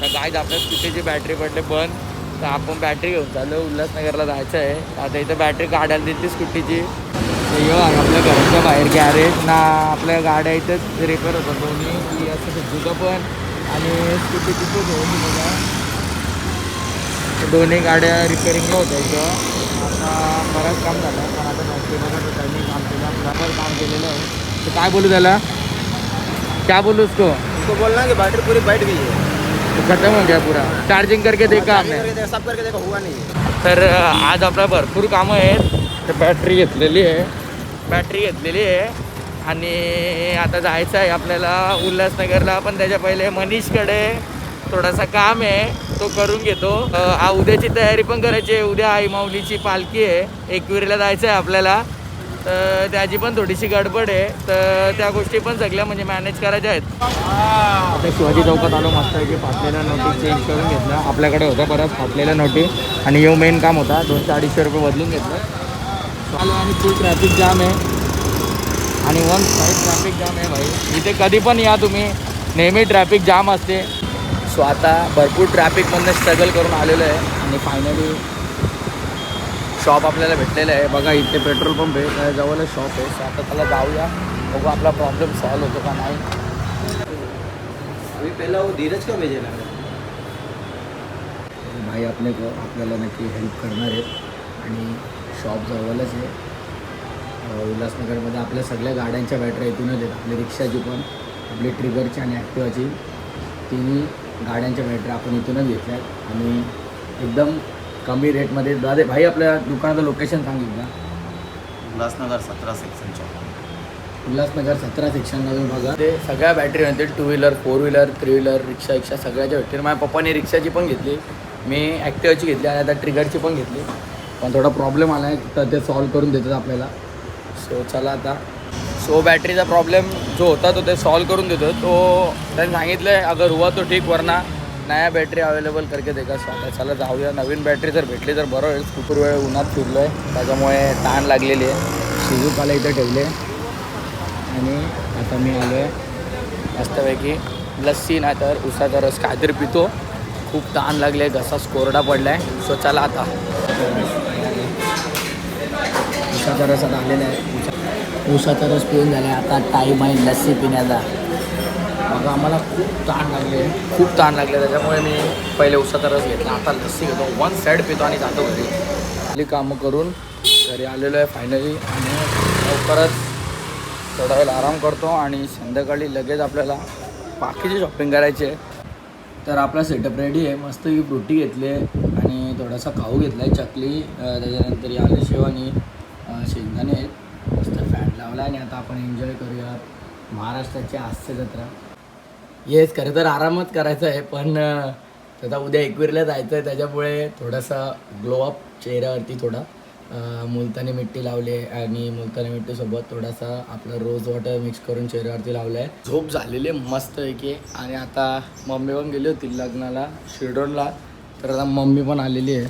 तर गायज आपल्या स्कूटीची बॅटरी पडले बंद तर आपण बॅटरी घेऊन चाललो उल्हासनगरला जायचं आहे आता इथं बॅटरी काढायला देते स्कूटीची. आपल्या घराच्या बाहेर गॅरेज ना आपल्या गाड्या इथंच रिपेअर होतात दोन्ही. की असं सुद्धा पण आणि स्कूटी तिथं घेऊन बघा दोन्ही गाड्या रिपेअरिंगला होत्या इथं. आता बराच काम झालं. पण आता नोकरी बघा त्यांनी काम केलं बरोबर काम केलेलं आहे. तर काय बोलू त्याला? क्या बोलू उसको उसको बोलना की बॅटरी पुरी बैठ गई है। खत्म हो गया पूरा। चार्जिंग करके देखा देखा, सब करके देखा हुआ नहीं है। तर आज आपल्या भरपूर कामं आहेत. तर बॅटरी घेतलेली आहे. बॅटरी घेतलेली आहे. आणि आता जायचं आहे आपल्याला उल्हासनगरला पण त्याच्या पहिले मनीषकडे थोडासा काम आहे. तो करून घेतो. उद्याची तयारी पण करायची आहे. उद्या आई माऊलीची पालखी आहे. एकविरीला जायचं आहे आपल्याला. तर त्याची पण थोडीशी गडबड आहे. तर त्या गोष्टी पण सगळ्या म्हणजे मॅनेज करायच्या आहेत. आता शिवाजी चौकात आलो मस्त आहे की फाटलेल्या नोटी चेंज करून घेतल्या. आपल्याकडे होत्या परत फाटलेल्या नोटी. आणि येऊ मेन काम होता. दोनशे अडीचशे रुपये बदलून घेतलं. आलो आणि फुल ट्रॅफिक जाम आहे. आणि वन साईड ट्रॅफिक जाम आहे भाई. इथे कधी पण या तुम्ही. नेहमी ट्रॅफिक जाम असते. सो आता भरपूर ट्रॅफिकमधनं स्ट्रगल करून आलेलो आहे. आणि फायनली शॉप आपल्याला भेटलेलं आहे. बघा इथे पेट्रोल पंप आहे. त्या जवळच शॉप आहे. सो आता त्याला जाऊया. बघू आपला प्रॉब्लेम सॉल्व्ह होतो का नाही. अभी पहला वो धीरज का भेजेला भाई आपले आपल्याला नक्की हेल्प करणार आहेत. आणि शॉप जवळच आहे. उल्हासनगरमध्ये आपल्या सगळ्या गाड्यांच्या बॅटऱ्या इथूनच आहेत. आपली रिक्षाची पण आपली ट्रिगरची आणि ॲक्टिवाची तिन्ही गाड्यांच्या बॅटऱ्या आपण इथूनच घेतल्या आहेत आणि एकदम कमी रेटमध्ये. दादे भाई आपल्या दुकानाचं लोकेशन सांगितलं उल्हासनगर सतरा सेक्शन चौक. उल्हासनगर सतरा सेक्शनमधून बघा. ते सगळ्या बॅटरी म्हणते two wheeler four wheeler three wheeler rickshaw rickshaw सगळ्याच्या भेटतील. माझ्या पप्पाने रिक्षाची पण घेतली. मी ॲक्टिवाची घेतली आणि आता ट्रिगरची पण घेतली. पण थोडा प्रॉब्लेम आला आहे तर ते सॉल्व करून देतात आपल्याला. सो चला आता. सो बॅटरीचा प्रॉब्लेम जो होता तो ते सॉल्व करून देतो. तो त्यांनी सांगितलं आहे अगर हुआ तो ठीक वरना नया बॅटरी अवेलेबल करके देगा स्वतः चला जाऊया. नवीन बॅटरी जर भेटली तर बरं होईल. खूप वेळ उन्हात फिरलो आहे त्याच्यामुळे ताण लागलेली आहे. शिजूकाला इथं ठेवले. आणि आता मी आलो आहे मस्तपैकी लस्सी नाही तर उसाचा रस काहीतरी पितो. खूप ताण लागले घसा कोरडा पडला आहे सो चला आता. उसाचा रस आता आलेला आहे. उसाचा रस पिऊन झाला आहे आता टाईम आहे लस्सी पिण्याचा. मग आम्हाला खूप ताण लागले. खूप ताण लागले. त्याच्यामुळे मी पहिले उसाचा रस घेतला. आता लस्सी घेतो. वन साईड पितो आणि जातो घरी. आपली कामं करून घरी आलेलो आहे फायनली आणि लवकरच थोडा वेळ आराम करतो आणि संध्याकाळी लगेच आपल्याला बाकीची शॉपिंग करायची आहे. तर आपला सेटअप रेडी आहे. मस्त की रोटी घेतली आहे आणि थोडासा खाऊ घेतला आहे. चकली त्याच्यानंतर आले शेव आणि शेंगदाणे आहेत. मस्त फॅट लावला आणि आता आपण एन्जॉय करूया महाराष्ट्राची हास्य जत्रा. येस खरं तर आरामच करायचा आहे पण आता उद्या एकवीरला जायचं आहे त्याच्यामुळे थोडासा ग्लोअप चेहऱ्यावरती थोडा मुलतानी मिट्टी लावली आहे आणि मुलतानी मिट्टीसोबत थोडासा आपलं रोज वॉटर मिक्स करून चेहऱ्यावरती लावलं आहे झोप झालेली आहे मस्तपैकी आणि आता मम्मी पण गेली होती लग्नाला शिरडोनला. तर आता मम्मी पण आलेली आहे.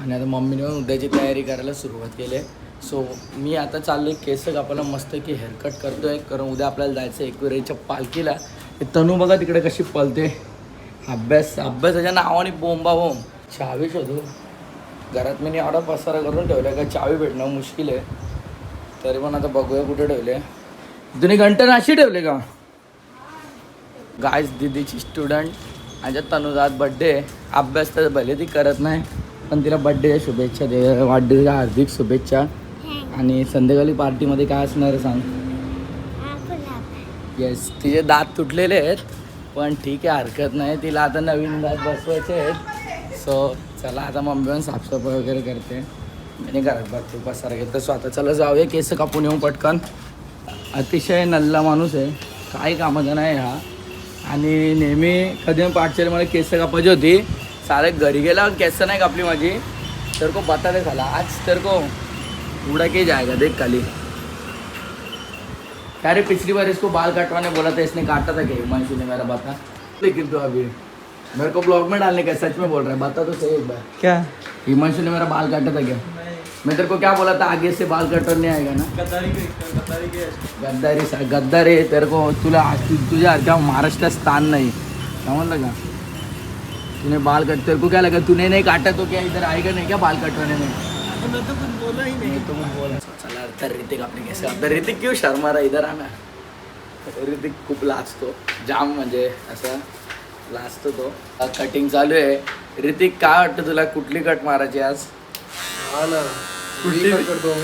आणि आता मम्मीने पण उद्याची तयारी करायला सुरुवात केली आहे. सो मी आता चाललो आहे केस कापायला मस्त की हेअरकट करतो आहे कारण उद्या आपल्याला जायचं आहे एकविरेच्या पालखीला तनू बघा तिकडे कशी पलते अभ्यास अभ्यासाच्या नावाने बोंबा बोंब. चावी शोधू. घरात मी एवढा पसारा करून ठेवला का चावी भेटणं मुश्किल आहे. तरी पण आता बघूया कुठे ठेवले. तुम्ही घंटा अशी ठेवले का? गायस दिदीची स्टुडंट माझ्या तनुजात बड्डे अभ्यास तर भले ती करत नाही पण तिला बड्डे शुभेच्छा दे वाढदिवसाच्या हार्दिक शुभेच्छा. आणि संध्याकाळी पार्टीमध्ये काय असणार आहे सांग? येस तिचे दात तुटलेले आहेत पण ठीक आहे हरकत नाही. तिला आता नवीन दात बसवायचे आहेत. सो चला आता मम्मी पण साफसफाई वगैरे करते. मी घरात बघतो पसारा घेते. सो आता चला जाऊया केस कापून येऊ पटकन. अतिशय नल्ला माणूस आहे. काही कामाचा नाही हा. आणि नेहमी कधी पण मला केस कापायची होती. सारे घरी गेला केस नाही कापली माझी. तर को बता दे झाला. आज तर को उड़ा के जाएगा देख खाली। क्या रे पिछली बार इसको बाल कटवाने बोला था इसने काटा था क्या? हिमांशु ने मेरा बता। लेकिन तो अभी मेरे को ब्लॉग में डालने का सच में बोल रहा है बता तो सही एक बार। क्या? हिमांशु ने मेरा बाल काटा था क्या? मैं तेरे को क्या बोला था आगे से बाल कटवाने आएगा ना? गद्दारी सा- गद्दारी तेरे को तुला तुझ्या सारख्या महाराष्ट्रात स्थान नहीं। समझ लगा तूने बाल कट तेरे को क्या लगा तूने नहीं काटा तो क्या इधर आएगा नहीं क्या बाल कटवाने में? बोला ही नहीं. तो बोला. चला तर ऋतिक आपने कैसे आता ऋतिक क्यों शर्मा रहा? इधर आना. ऋतिक खूप लाजतो. जाम म्हणजे असं लाजतो तो. कटिंग चालू आहे. ऋतिक काय वाटतं तुला? कुठली कट मारायची आज? हाँ ना. कुठली? करतो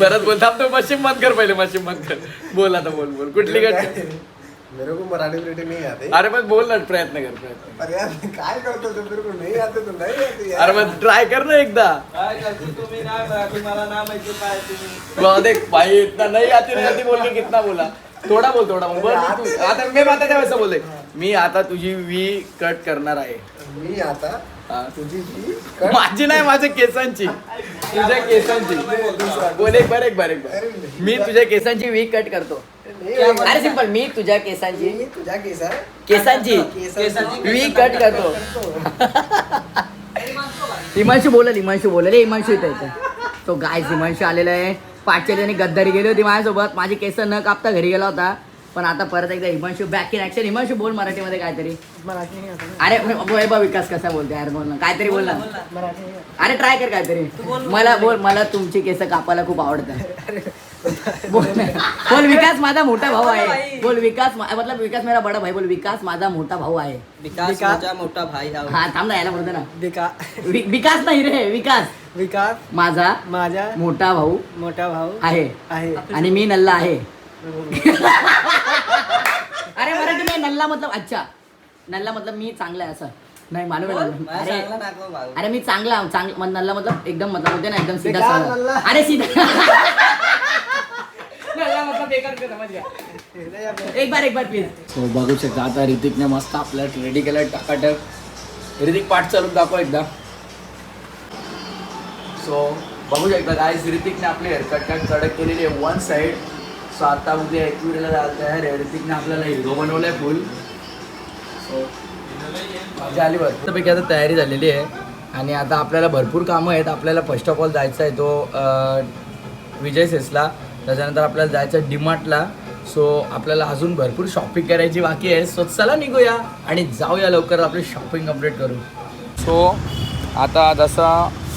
परत बोल थांब तो मशीन बंद कर पहिले मशीन बंद कर. बोल आता बोल बोल. कुठली कट मेरे को मराठी मराठी नहीं आते। अरे मग बोल ना प्रयत्न कर प्रयत्न अरे यार काय करतो तो मेरे को नहीं आते तो नहीं आते अरे मग ट्राय कर ना एकदा। काय करतो? तुम्ही नाही मराठी मला नाव माहिती काय तुम्ही? देख भाई इतना नहीं आती नहीं आती बोल के कितना बोला? थोडा बोल थोडा बोल. तू आता मी आता त्या वेळेस बोलते मी आता तुझी वी कट करणार आहे. मी आता हा. तुझी जी माझी नाही माझ्या केसांची. तुझ्या केसांची. बोल एक बार एक बार एक बार. मी तुझ्या केसांची वी कट करतो. अरे सिंपल मी तुझ्या केसांची मी तुझ्या केसा केसांची. केसांची वी कट करतो. हिमांशू बोलल हिमांशू बोलल. हिमांशू इथं इथं. तो गाय हिमांशू आलेला आहे. पाचच्या त्याने गद्दारी गेली होती माझ्यासोबत. माझी केस न कापता घरी गेला होता. पण आता परत एकदा Himanshu back in action Himanshu बोल मराठीमध्ये काहीतरी. अरे बा विकास कसा बोलते अरे बोल ना. काहीतरी बोल ना. मराठी अरे ट्राय कर काहीतरी. मला बोल मला तुमची केस कापायला खूप आवडतात बोल बोल विकास माझा मोठा भाऊ आहे. बोल विकास मा- मतलब विकास मेरा बडा भाई बोल विकास माझा मोठा भाऊ आहे. विकास माझा मोठा भाई हा. हा थांब ना याला बोलतो ना. विका वि- विकास नाही रे विकास. विकास माझा माझा मोठा भाऊ मोठा भाऊ आहे. आहे. आणि मी नल्ला आहे. अरे मराठी में नल्ला मतलब अच्छा. नल्ला मतलब मी चांगला आहे असं. नाही मालूम अरे. चांगला दाखव भाऊ. अरे मी चांगला चांगला नल्ला मतलब एकदम मतलब होते ना एकदम सीधा. अरे सीधा नल्ला मतलब बेकार का समज गया एक बार एक बार प्लीज सो बघू शकता आता ऋतिकने मस्त आपल्याला रेडी केलं टाकाटक. ऋतिक पाठ चालून दाखव एकदा. सो बघू शकता काय ऋतिकने आपली हेअरकट कट कडक केलेली आहे. वन साईड सो आता उद्या एकविरीला जायचं आहे. ऋतिकने आपल्याला हिरो बनवलं आहे फुल सो मजा आली बऱ्यापैकी आता तयारी झालेली आहे. आणि आता आपल्याला भरपूर कामं आहेत. आपल्याला फर्स्ट ऑफ ऑल जायचं आहे तो विजय सेसला त्याच्यानंतर आपल्याला जायचं आहे डीमार्टला सो आपल्याला अजून भरपूर शॉपिंग करायची बाकी आहे. सो चला निघूया आणि जाऊया लवकर आपली शॉपिंग कंप्लीट करू सो आता जसा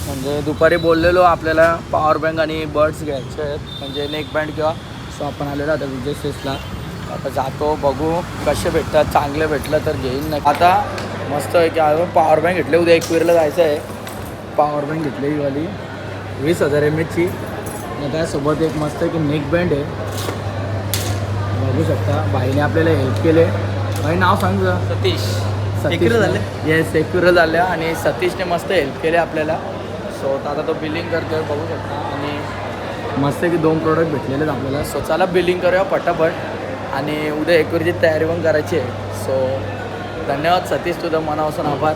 म्हणजे दुपारी बोललेलो आपल्याला पॉवर बँक आणि बर्ड्स घ्यायचे आहेत. म्हणजे नेक बँड किंवा सो आपण आलेलो आता विजय सेसला आता जातो बघू कसे भेटतात. चांगले भेटलं तर घेईन नाही आता मस्त आहे की अजून पॉवर बँक घेतले. उद्या एकवीरला जायचं आहे. पॉवर बँक घेतली वाली. वीस हजार एम एचची आणि त्यासोबत एक मस्त की नेक बँड आहे. बघू शकता. बाईने आपल्याला हेल्प केले. बाई नाव सांग. सतीश. सतीश झाले? येस सेक्युर झाल्या आणि सतीशने मस्त हेल्प केले आपल्याला. सो आता तो बिलिंग करतोय बघू शकता. आणि मस्त की दोन प्रोडक्ट भेटलेले आहेत आपल्याला. सो चला बिलिंग करूया पटापट. आणि उद्या एकवीरची तयारी पण करायची आहे. सो धन्यवाद सतीश तुझं मनापासून आभार.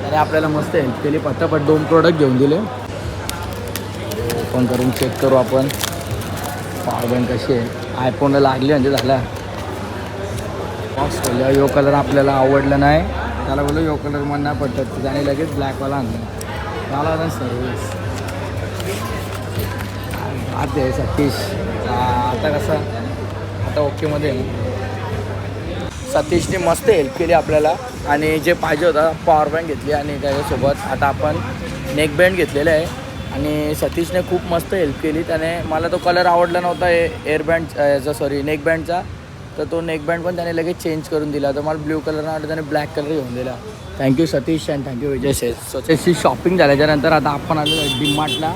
त्याने आपल्याला मस्त हेल्प केली. पटापट दोन प्रोडक्ट घेऊन दिले. ओपन करून चेक करू आपण. पॉवर बँक कशी आहे? आयफोनला लागली म्हणजे झाला. बॉक्स यो कलर आपल्याला आवडला नाही. त्याला बोललो यो कलर मन नाही पडतात त्याने लगेच ब्लॅकवाला आणला. झाला ना सर्विस आता आहे सतीश. आता कसं? आता ओकेमध्ये सतीशने मस्त हेल्प केली आपल्याला. आणि जे पाहिजे होता पॉवर बँक घेतली आणि त्याच्यासोबत आता आपण नेकबँड घेतलेलं आहे. आणि सतीशने खूप मस्त हेल्प केली त्याने मला तो कलर आवडला नव्हता ए एअरबँड याचा सॉरी नेकबँडचा तर तो नेकबँड पण त्याने लगेच चेंज करून दिला. तर मला ब्ल्यू कलर आवडला त्याने ब्लॅक कलर घेऊन दिला. Thank you Satish and thank you Vijay Shesh सतीशची shopping झाल्याच्यानंतर आता आपण आलो डिमार्टला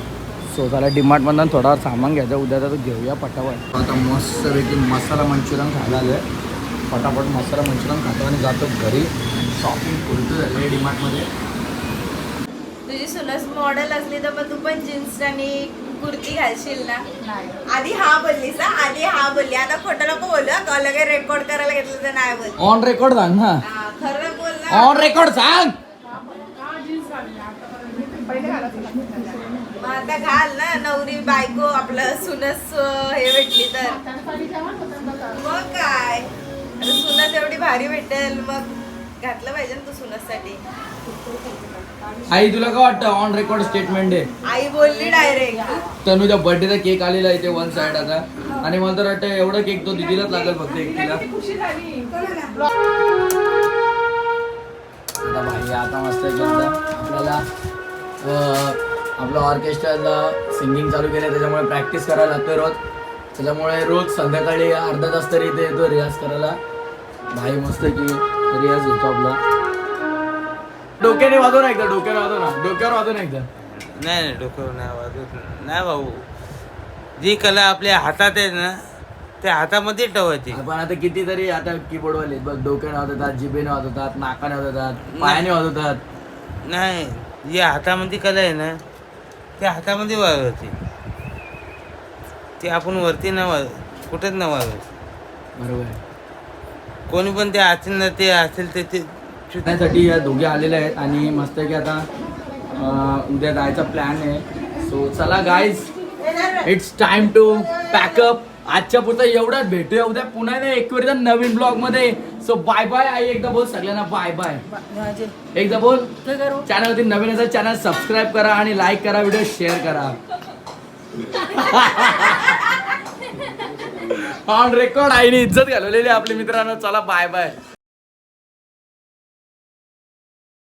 सो त्याला डिमार्टमधून थोडा सामान घ्यायचं उद्या तर घेऊया पटापट. आता मस्तपैकी मसाला मंचुरियन खायला आलं आहे फटाफट मसाला मंचुरियन खातो आणि जातो घरी. शॉपिंग कुर्ती झाली आहे डीमार्टमध्ये तुझी सुनस मॉडेल असली तर मग तू पण जीन्स आणि कुर्ती घालशील ना? आधी हा बोललीस ना आधी हा बोलली. आता खोटं नको बोलू. का लगे रेकॉर्ड करायला घेतलं तर नाही बोल ऑन रेकॉर्ड सांग ना. हा, खरं बोल ना. ऑन रेकॉर्ड सांग. मग आता घाल ना नवरी बायको आपलं सुनस हे भेटली तर. मग काय? सुनस एवढी भारी भेटेल. मग घातलं पाहिजे ना तू सुनससाठी. आई तुला काय वाटतं? ऑन रेकॉर्ड स्टेटमेंट आहे आई बोलली डायरेक्ट तनुजा बर्थडेचा केक आलेला आहे ते वन साइड आता. आणि मला तर वाटतं एवढा केक तो दिदीलाच लागेल फक्त एकटीला आता भाई आता मस्त आपल्याला आपलं ऑर्केस्ट्राला सिंगिंग चालू केलं त्याच्यामुळे प्रॅक्टिस करायला लागतोय रोज. त्याच्यामुळे रोज संध्याकाळी अर्धा तास तरी इथे येतो रियाज करायला. भाई मस्त की रियाज होतो आपला. डोक्याने वाजव ना एकदा डोक्याने वाजव ना. डोक्यावर वाजव ना एकदा. नाही नाही डोकं नाही वाजवत. नाही भाऊ. जी कला आपल्या हातात आहे ना त्या हातामध्ये ठेवायची. आपण आता कितीतरी आता कीबोर्ड वाले बघ डोक्याने वाजवतात जिभेने वाजवतात नाकाने वाजवतात पायाने वाजवतात. नाही जी हातामध्ये कला आहे ना त्या हातामध्ये वाजवायची. ते आपण वरती नाही वाज कुठेच नाही वाजवायची. बरोबर. आहे कोणी पण ते असेल ना ते असेल ते ते शिकण्यासाठी या दोघे आलेले आहेत आणि मस्त की आता उद्या जायचा प्लॅन आहे. सो चला guys it's time to pack up आजच्या पुरता एवढाच भेटूया उद्या. पुन्हा एक एकदा नवीन ब्लॉगमध्ये. सो बाय बाय आई. एकदा बोल सगळ्यांना बाय बाय एकदा बोल. चॅनल वरती नवीन असेल चॅनल सबस्क्राईब करा आणि लाईक करा व्हिडिओ शेअर करा. ऑन रेकॉर्ड आईने इज्जत घालवलेली आहे आपल्या मित्रांनो. चला बाय बाय